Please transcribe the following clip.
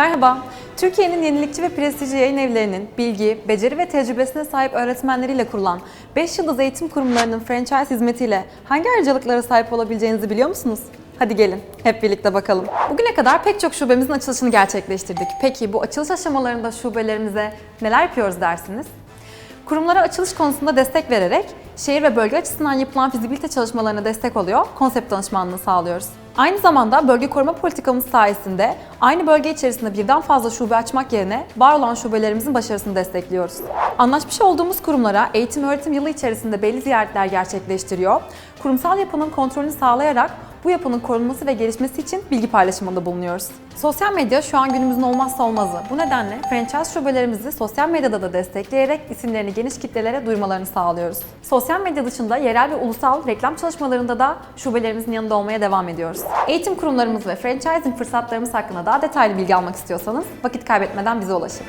Merhaba, Türkiye'nin yenilikçi ve prestijli yayın evlerinin bilgi, beceri ve tecrübesine sahip öğretmenleriyle kurulan 5 yıldız eğitim kurumlarının franchise hizmetiyle hangi ayrıcalıklara sahip olabileceğinizi biliyor musunuz? Hadi gelin, hep birlikte bakalım. Bugüne kadar pek çok şubemizin açılışını gerçekleştirdik. Peki bu açılış aşamalarında şubelerimize neler yapıyoruz dersiniz? Kurumlara açılış konusunda destek vererek şehir ve bölge açısından yapılan fizibilite çalışmalarına destek oluyor, konsept danışmanlığı sağlıyoruz. Aynı zamanda bölge koruma politikamız sayesinde aynı bölge içerisinde birden fazla şube açmak yerine var olan şubelerimizin başarısını destekliyoruz. Anlaşmış olduğumuz kurumlara eğitim öğretim yılı içerisinde belli ziyaretler gerçekleştiriyor. Kurumsal yapının kontrolünü sağlayarak bu yapının korunması ve gelişmesi için bilgi paylaşımında bulunuyoruz. Sosyal medya şu an günümüzün olmazsa olmazı. Bu nedenle franchise şubelerimizi sosyal medyada da destekleyerek isimlerini geniş kitlelere duyurmalarını sağlıyoruz. Sosyal medya dışında yerel ve ulusal reklam çalışmalarında da şubelerimizin yanında olmaya devam ediyoruz. Eğitim kurumlarımız ve franchising fırsatlarımız hakkında daha detaylı bilgi almak istiyorsanız vakit kaybetmeden bize ulaşın.